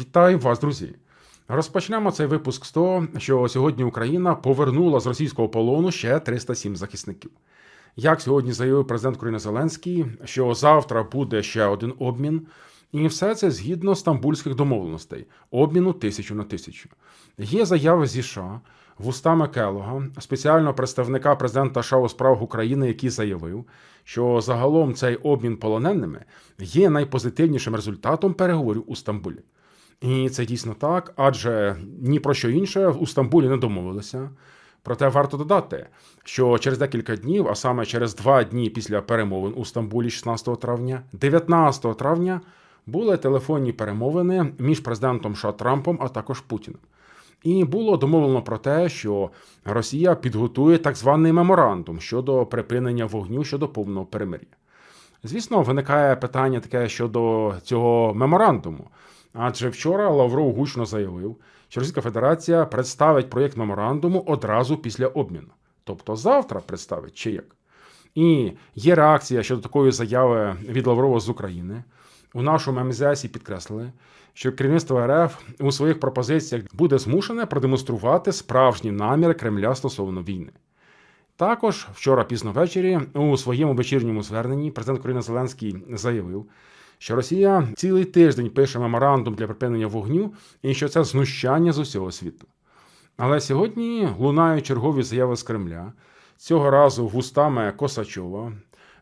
Вітаю вас, друзі! Розпочнемо цей випуск з того, що сьогодні Україна повернула з російського полону ще 307 захисників. Як сьогодні заявив президент України Зеленський, що завтра буде ще один обмін, і все це згідно стамбульських домовленостей обміну тисячу на тисячу. Є заяви зі США вустами Келога, спеціального представника президента США у справах України, який заявив, що загалом цей обмін полоненими є найпозитивнішим результатом переговорів у Стамбулі. І це дійсно так, адже ні про що інше у Стамбулі не домовилися. Проте варто додати, що через декілька днів, а саме через два дні після перемовин у Стамбулі 16 травня, 19 травня були телефонні перемовини між президентом США Трампом, а також Путіним. І було домовлено про те, що Росія підготує так званий меморандум щодо припинення вогню щодо повного перемир'я. Звісно, виникає питання таке щодо цього меморандуму. Адже вчора Лавров гучно заявив, що Російська Федерація представить проєкт меморандуму одразу після обміну. Тобто завтра представить чи як. І є реакція щодо такої заяви від Лаврова з України. У нашому МЗС підкреслили, що керівництво РФ у своїх пропозиціях буде змушене продемонструвати справжні наміри Кремля стосовно війни. Також вчора пізно ввечері у своєму вечірньому зверненні президент України Зеленський заявив, що Росія цілий тиждень пише меморандум для припинення вогню і що це знущання з усього світу. Але сьогодні лунають чергові заяви з Кремля. Цього разу вустами Косачова.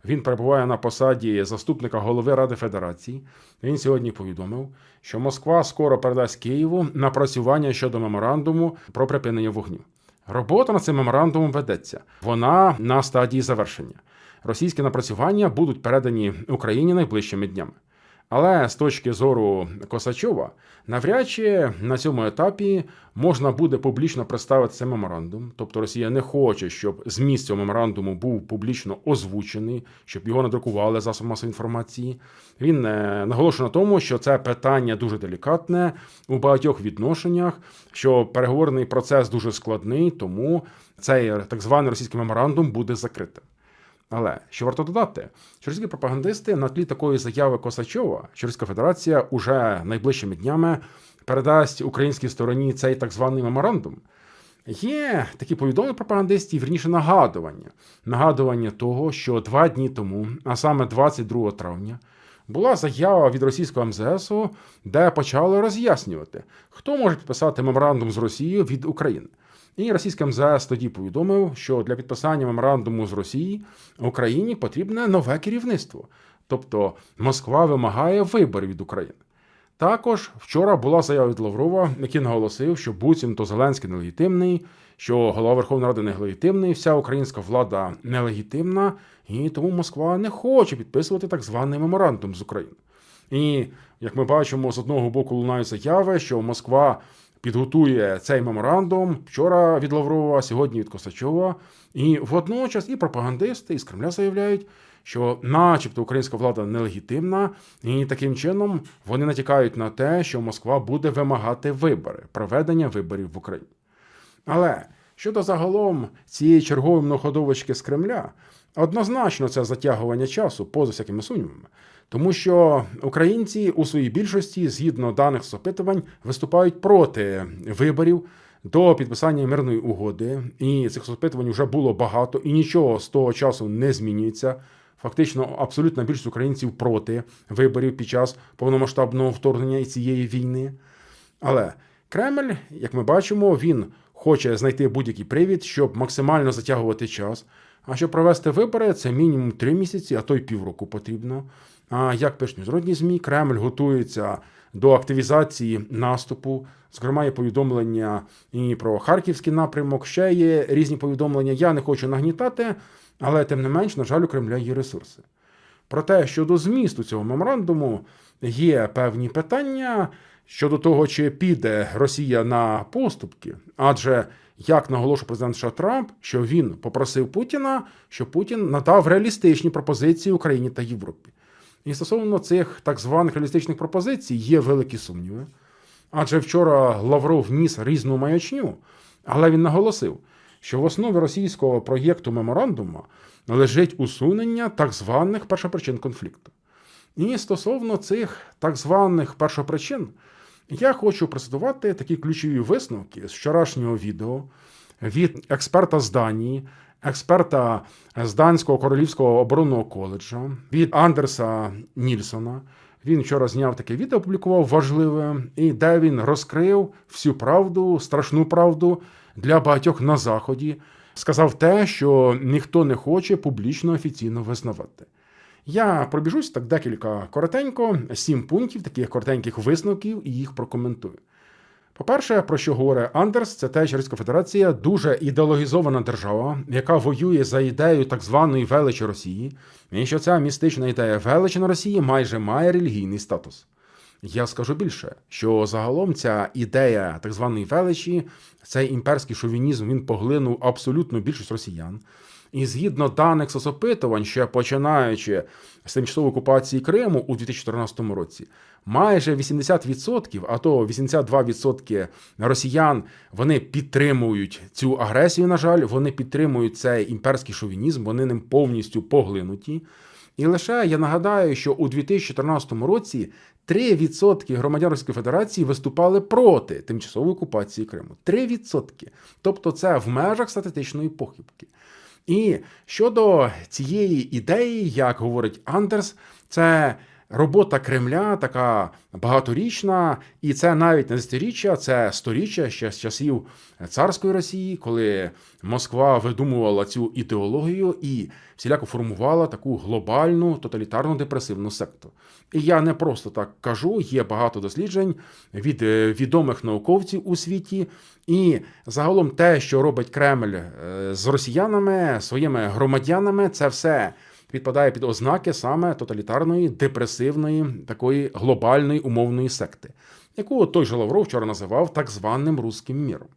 Він перебуває на посаді заступника голови Ради Федерації. Він сьогодні повідомив, що Москва скоро передасть Києву напрацювання щодо меморандуму про припинення вогню. Робота над цим меморандумом ведеться. Вона на стадії завершення. Російські напрацювання будуть передані Україні найближчими днями. Але з точки зору Косачова, навряд чи на цьому етапі можна буде публічно представити цей меморандум. Тобто Росія не хоче, щоб зміст цього меморандуму був публічно озвучений, щоб його надрукували засоби масової інформації. Він е, наголошує на тому, що це питання дуже делікатне у багатьох відношеннях, що переговорний процес дуже складний, тому цей так званий російський меморандум буде закритим. Але що варто додати, що російські пропагандисти на тлі такої заяви Косачова, що Російська Федерація уже найближчими днями передасть українській стороні цей так званий меморандум. Є такі повідомлення пропагандистів, вірніше нагадування. Нагадування того, що два дні тому, а саме 22 травня, була заява від російського МЗСу, де почали роз'яснювати, хто може підписати меморандум з Росією від України. І російське МЗС тоді повідомив, що для підписання меморандуму з Росії Україні потрібне нове керівництво. Тобто Москва вимагає виборів від України. Також вчора була заява від Лаврова, який наголосив, що буцімто Зеленський нелегітимний, що голова Верховної Ради нелегітимний, вся українська влада нелегітимна, і тому Москва не хоче підписувати так званий меморандум з України. І як ми бачимо, з одного боку лунають заяви, що Москва підготує цей меморандум вчора від Лаврова, сьогодні від Косачова. І водночас і пропагандисти із Кремля заявляють, що, начебто, українська влада нелегітимна, і таким чином вони натякають на те, що Москва буде вимагати вибори, проведення виборів в Україні. Але щодо загалом цієї чергової многоходовочки з Кремля, однозначно це затягування часу, поза всякими сумнівами. Тому що українці у своїй більшості, згідно даних з опитувань, виступають проти виборів до підписання мирної угоди. І цих опитувань вже було багато, і нічого з того часу не змінюється. Фактично, абсолютна більшість українців проти виборів під час повномасштабного вторгнення і цієї війни. Але Кремль, як ми бачимо, він хоче знайти будь-який привід, щоб максимально затягувати час. А щоб провести вибори, це мінімум три місяці, а то й півроку потрібно. Як пишуть міжнародні ЗМІ, Кремль готується до активізації наступу. Зокрема, є повідомлення і про харківський напрямок. Ще є різні повідомлення. Я не хочу нагнітати, але тим не менш, на жаль, у Кремля є ресурси. Проте щодо змісту цього меморандуму є певні питання щодо того, чи піде Росія на поступки, адже як наголошує президент США Трамп, що він попросив Путіна, щоб Путін надав реалістичні пропозиції Україні та Європі. І стосовно цих так званих реалістичних пропозицій є великі сумніви. Адже вчора Лавров вніс різну маячню, але він наголосив, що в основі російського проєкту меморандуму лежить усунення так званих першопричин конфлікту. І стосовно цих так званих першопричин, Я хочу процитувати такі ключові висновки з вчорашнього відео від експерта з Данії, експерта з Данського королівського оборонного коледжу, від Андерса Нільсона. Він вчора зняв таке відео, опублікував важливе, і де він розкрив всю правду, страшну правду для багатьох на заході. Сказав те, що ніхто не хоче публічно офіційно визнавати. Я пробіжусь так декілька коротенько, сім пунктів, таких коротеньких висновків, і їх прокоментую. По-перше, про що говорить Андерс, це те, що Російська Федерація дуже ідеологізована держава, яка воює за ідею так званої величі Росії, і що ця містична ідея величі на Росії майже має релігійний статус. Я скажу більше, що загалом ця ідея так званої величі, цей імперський шовінізм, він поглинув абсолютну більшість росіян. І згідно даних соцопитувань, ще починаючи з тимчасової окупації Криму у 2014 році, майже 80%, а то 82% росіян вони підтримують цю агресію. На жаль, вони підтримують цей імперський шовінізм, вони ним повністю поглинуті. І лише я нагадаю, що у 2014 році 3% громадян Російської Федерації виступали проти тимчасової окупації Криму. 3%. Тобто, це в межах статистичної похибки. І щодо цієї ідеї, як говорить Андерс, це робота Кремля така багаторічна, і це навіть не десятиріччя, це сторіччя ще з часів царської Росії, коли Москва видумувала цю ідеологію і всіляко формувала таку глобальну тоталітарну депресивну секту. І я не просто так кажу, є багато досліджень від е, відомих науковців у світі. І загалом те, що робить Кремль е, з росіянами, своїми громадянами, це все підпадає під ознаки саме тоталітарної, депресивної, такої глобальної умовної секти, яку той же Лавров вчора називав так званим руським міром.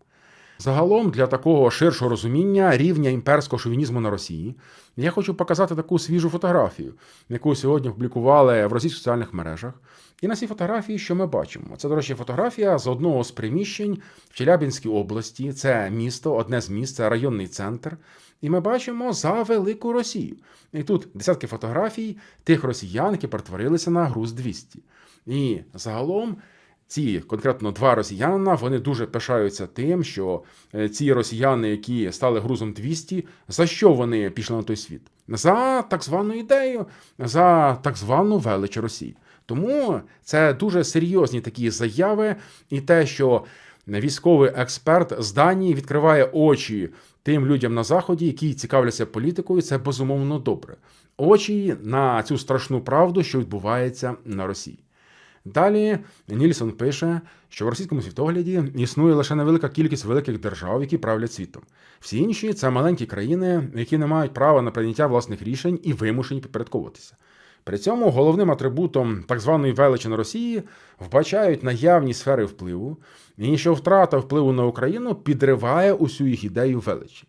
Загалом для такого ширшого розуміння рівня імперського шовінізму на Росії я хочу показати таку свіжу фотографію, яку сьогодні публікували в російських соціальних мережах. І на цій фотографії, що ми бачимо, це, до речі, фотографія з одного з приміщень в Челябінській області. Це місто, одне з міст, це районний центр. І ми бачимо за велику Росію. І тут десятки фотографій тих росіян, які перетворилися на груз 200. І загалом. Ці конкретно два росіянина вони дуже пишаються тим, що е, ці росіяни, які стали грузом 200, за що вони пішли на той світ? За так звану ідею, за так звану велич Росії. Тому це дуже серйозні такі заяви, і те, що військовий експерт з Данії відкриває очі тим людям на заході, які цікавляться політикою, це безумовно добре. Очі на цю страшну правду, що відбувається на Росії. Далі Нільсон пише, що в російському світогляді існує лише невелика кількість великих держав, які правлять світом. Всі інші це маленькі країни, які не мають права на прийняття власних рішень і вимушені підпорядковуватися. При цьому головним атрибутом так званої величі на Росії вбачають наявні сфери впливу, і що втрата впливу на Україну підриває усю їх ідею величі.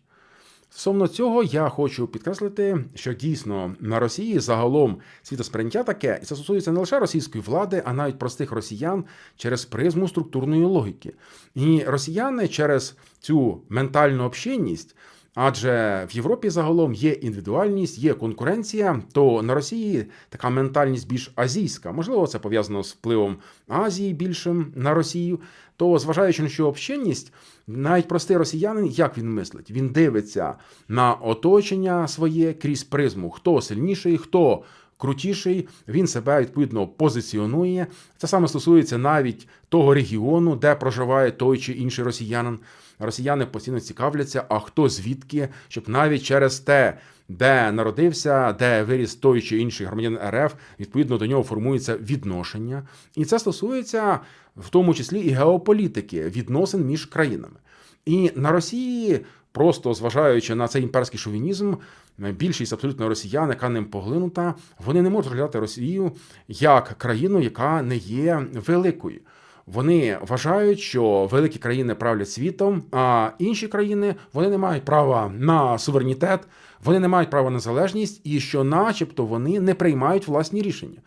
Стосовно цього, я хочу підкреслити, що дійсно на Росії загалом світосприйняття таке, і це стосується не лише російської влади, а навіть простих росіян через призму структурної логіки. І росіяни через цю ментальну общинність. Адже в Європі загалом є індивідуальність, є конкуренція, то на Росії така ментальність більш азійська. Можливо, це пов'язано з впливом Азії більшим на Росію. То, зважаючи на що общинність, навіть простий росіянин, як він мислить? Він дивиться на оточення своє крізь призму, хто сильніший, хто крутіший, він себе відповідно позиціонує. Це саме стосується навіть того регіону, де проживає той чи інший росіянин. Росіяни постійно цікавляться, а хто звідки, щоб навіть через те, де народився, де виріс той чи інший громадянин РФ, відповідно до нього формується відношення. І це стосується в тому числі і геополітики, відносин між країнами. І на Росії, просто зважаючи на цей імперський шовінізм, більшість абсолютно росіян, яка ним поглинута, вони не можуть розглядати Росію як країну, яка не є великою. Вони вважають, що великі країни правлять світом, а інші країни вони не мають права на суверенітет, вони не мають права на залежність, і що, начебто, вони не приймають власні рішення.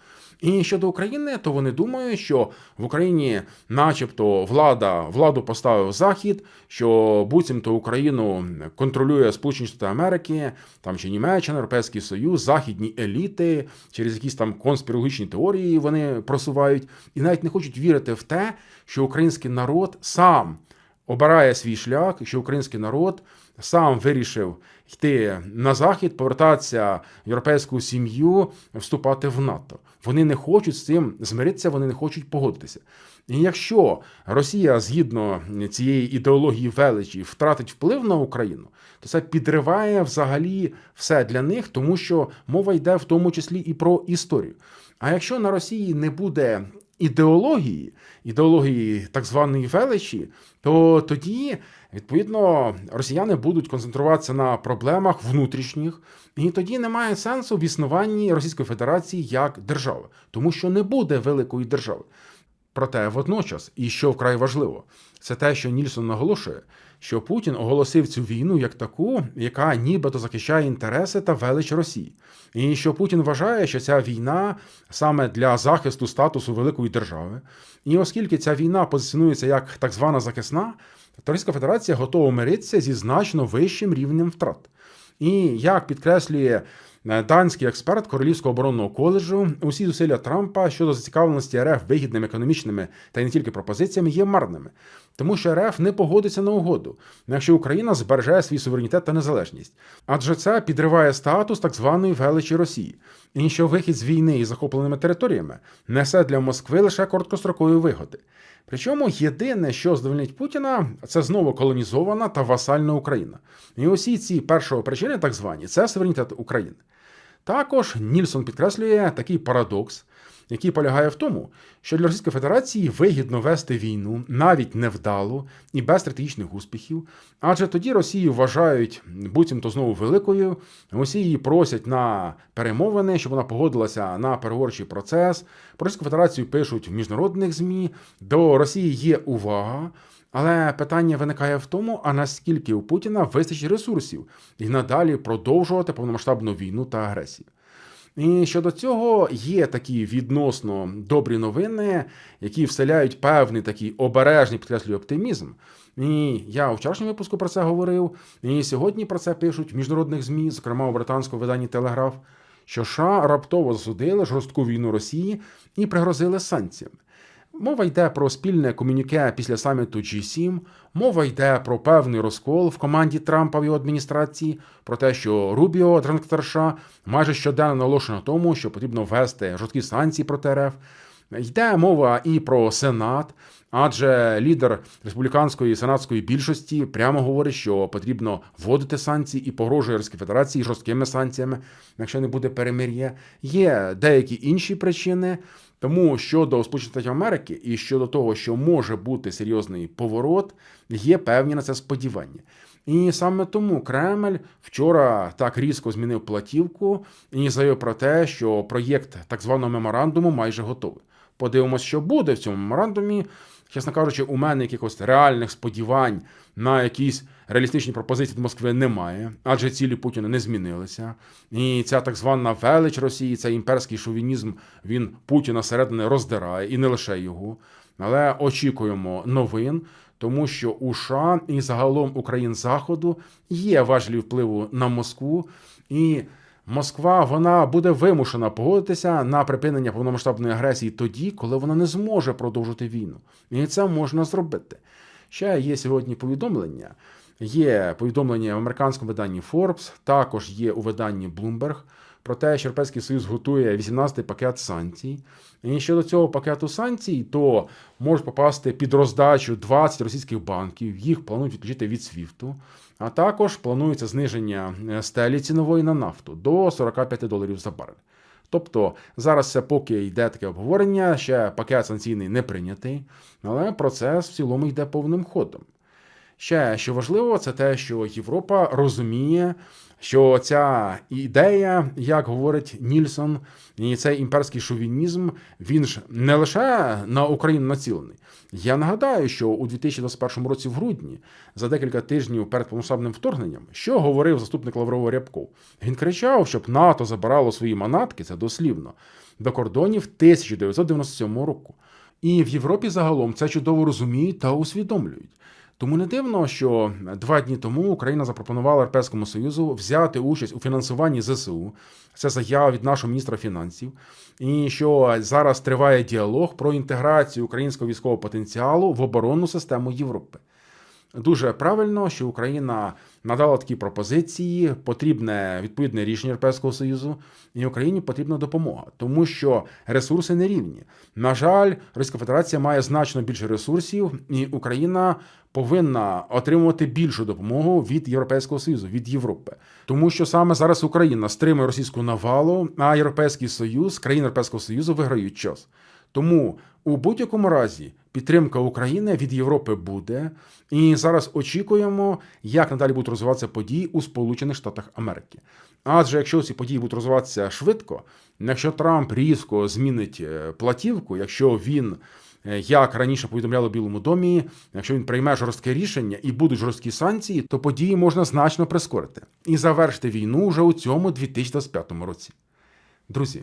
І щодо України, то вони думають, що в Україні, начебто, влада владу поставив Захід, що буцімто Україну контролює Сполучені Штати Америки, там чи Німеччина, Європейський Союз, західні еліти, через якісь там конспірологічні теорії вони просувають, і навіть не хочуть вірити в те, що український народ сам обирає свій шлях, що український народ сам вирішив йти на захід, повертатися в європейську сім'ю, вступати в НАТО. Вони не хочуть з цим змиритися, вони не хочуть погодитися. І якщо Росія згідно цієї ідеології величі втратить вплив на Україну, то це підриває взагалі все для них, тому що мова йде в тому числі і про історію. А якщо на Росії не буде ідеології, ідеології так званої величі, то тоді відповідно росіяни будуть концентруватися на проблемах внутрішніх, і тоді немає сенсу в існуванні Російської Федерації як держави, тому що не буде великої держави. Проте водночас, і що вкрай важливо, це те, що Нільсон наголошує, що Путін оголосив цю війну як таку, яка нібито захищає інтереси та велич Росії, і що Путін вважає, що ця війна саме для захисту статусу великої держави. І оскільки ця війна позиціонується як так звана захисна, то Російська Федерація готова миритися зі значно вищим рівнем втрат. І як підкреслює данський експерт Королівського оборонного коледжу, усі зусилля Трампа щодо зацікавленості РФ вигідними економічними та не тільки пропозиціями є марними, тому що РФ не погодиться на угоду, якщо Україна збереже свій суверенітет та незалежність, адже це підриває статус так званої величі Росії, і що вихід з війни із захопленими територіями несе для Москви лише короткострокові вигоди. Причому єдине, що здовольнить Путіна, це знову колонізована та васальна Україна. І усі ці першої причини, так звані, це суверенітет України. Також Нільсон підкреслює такий парадокс, який полягає в тому, що для Російської Федерації вигідно вести війну навіть невдало і без стратегічних успіхів, адже тоді Росію вважають буцімто знову великою. Усі її просять на перемовини, щоб вона погодилася на переговорчий процес. Про Російську Федерацію пишуть в міжнародних змі. До Росії є увага. Але питання виникає в тому, а наскільки у Путіна вистачить ресурсів і надалі продовжувати повномасштабну війну та агресію. І щодо цього є такі відносно добрі новини, які вселяють певний такий обережний підкреслюю оптимізм. І я у вчорашньому випуску про це говорив. І сьогодні про це пишуть в міжнародних ЗМІ, зокрема у британському виданні Телеграф, що США раптово засудили жорстку війну Росії і пригрозили санкціями. Мова йде про спільне комюніке після саміту G7, мова йде про певний розкол в команді Трампа в його адміністрації, про те, що Рубіо, державник майже щоденно наголошує на тому, що потрібно ввести жорсткі санкції проти РФ. Йде мова і про Сенат, адже лідер республіканської сенатської більшості прямо говорить, що потрібно вводити санкції і погрожує Російській Федерації жорсткими санкціями, якщо не буде перемир'я. Є деякі інші причини. Тому щодо Сполучених Штатів Америки і щодо того, що може бути серйозний поворот, є певні на це сподівання. І саме тому Кремль вчора так різко змінив платівку і заявив про те, що проєкт так званого меморандуму майже готовий. Подивимось, що буде в цьому меморандумі. Чесно кажучи, у мене якихось реальних сподівань на якісь реалістичні пропозиції від Москви немає, адже цілі Путіна не змінилися. І ця так звана велич Росії, цей імперський шовінізм, він Путіна середини роздирає і не лише його. Але очікуємо новин, тому що у США і загалом Україн Заходу є важливі впливу на Москву і. Москва вона буде вимушена погодитися на припинення повномасштабної агресії тоді, коли вона не зможе продовжити війну. І це можна зробити. Ще є сьогодні повідомлення. Є повідомлення в американському виданні Forbes, також є у виданні Bloomberg про те, що Європейський Союз готує 18-й пакет санкцій. І щодо цього пакету санкцій, то можуть попасти під роздачу 20 російських банків. Їх планують відключити від СВІФТу. А також планується зниження е, стелі цінової на нафту до 45 доларів за барель. Тобто зараз поки йде таке обговорення, ще пакет санкційний не прийнятий, але процес в цілому йде повним ходом. Ще що важливо, це те, що Європа розуміє, що ця ідея, як говорить Нільсон, і цей імперський шовінізм, він ж не лише на Україну націлений. Я нагадаю, що у 2021 році, в грудні, за декілька тижнів перед повномасштабним вторгненням, що говорив заступник Лаврова Рябков, він кричав, щоб НАТО забирало свої манатки, це дослівно до кордонів 1997 року. І в Європі загалом це чудово розуміють та усвідомлюють. Тому не дивно, що два дні тому Україна запропонувала Європейському Союзу взяти участь у фінансуванні ЗСУ. Це заява від нашого міністра фінансів, і що зараз триває діалог про інтеграцію українського військового потенціалу в оборонну систему Європи. Дуже правильно, що Україна надала такі пропозиції, потрібне відповідне рішення Європейського Союзу, і Україні потрібна допомога, тому що ресурси не рівні. На жаль, Російська Федерація має значно більше ресурсів, і Україна повинна отримувати більшу допомогу від Європейського Союзу, від Європи, тому що саме зараз Україна стримує російську навалу, а Європейський Союз, країни Європейського Союзу виграють час. Тому у будь-якому разі підтримка України від Європи буде, і зараз очікуємо, як надалі будуть розвиватися події у Сполучених Штатах Америки. Адже якщо ці події будуть розвиватися швидко, якщо Трамп різко змінить е, платівку, якщо він е, як раніше повідомляли у Білому домі, якщо він прийме жорстке рішення і будуть жорсткі санкції, то події можна значно прискорити і завершити війну вже у цьому 2025 році. Друзі,